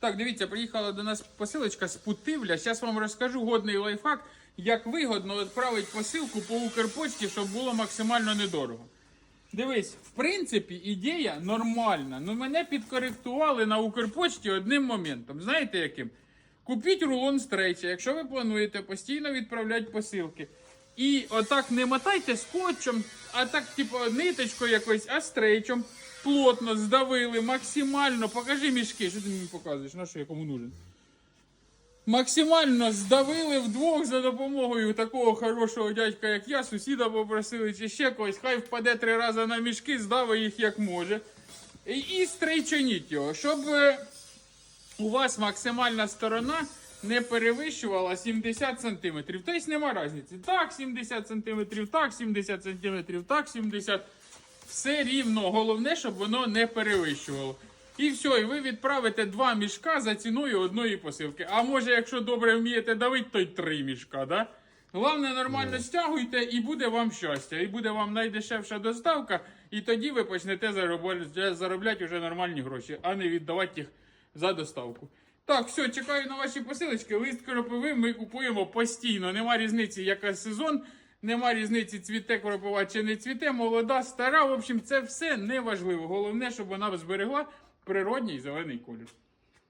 Так, дивіться, приїхала до нас посилочка з Путивля. Зараз вам розкажу годний лайфхак, як вигодно відправити посилку по Укрпочті, щоб було максимально недорого. Дивись, в принципі, ідея нормальна. Ну мене підкоректували на Укрпочті одним моментом. Знаєте яким? Купіть рулон стрейча, якщо ви плануєте постійно відправляти посилки. І отак не мотайте скотчем, а так, типу, ниточкою якоюсь, а стрейчем. Плотно здавили, максимально. Покажи мішки, що ти мені показуєш, на що я кому нужен. Максимально здавили вдвох за допомогою такого хорошого дядька, як я. Сусіда попросили чи ще когось. Хай впаде три рази на мішки, здавить їх як може. І, і стрейчаніть його, щоб е, у вас максимальна сторона не перевищувала 70 см. Тобто нема різниці. Так, 70 см, так, 70 см, так, 70 Все рівно. Головне, щоб воно не перевищувало. І все, і ви відправите два мішка за ціною одної посилки. А може, якщо добре вмієте давити, то й три мішка, да? Головне, нормально стягуйте, і буде вам щастя, і буде вам найдешевша доставка, і тоді ви почнете заробляти, заробляти вже нормальні гроші, а не віддавати їх за доставку. Так, все, чекаю на ваші посилочки. Лист кропиви ми купуємо постійно. Нема різниці, яка сезон, нема різниці, цвіте кропива чи не цвіте, молода, стара. В общем, це все не важливо. Головне, щоб вона зберегла природній зелений колір.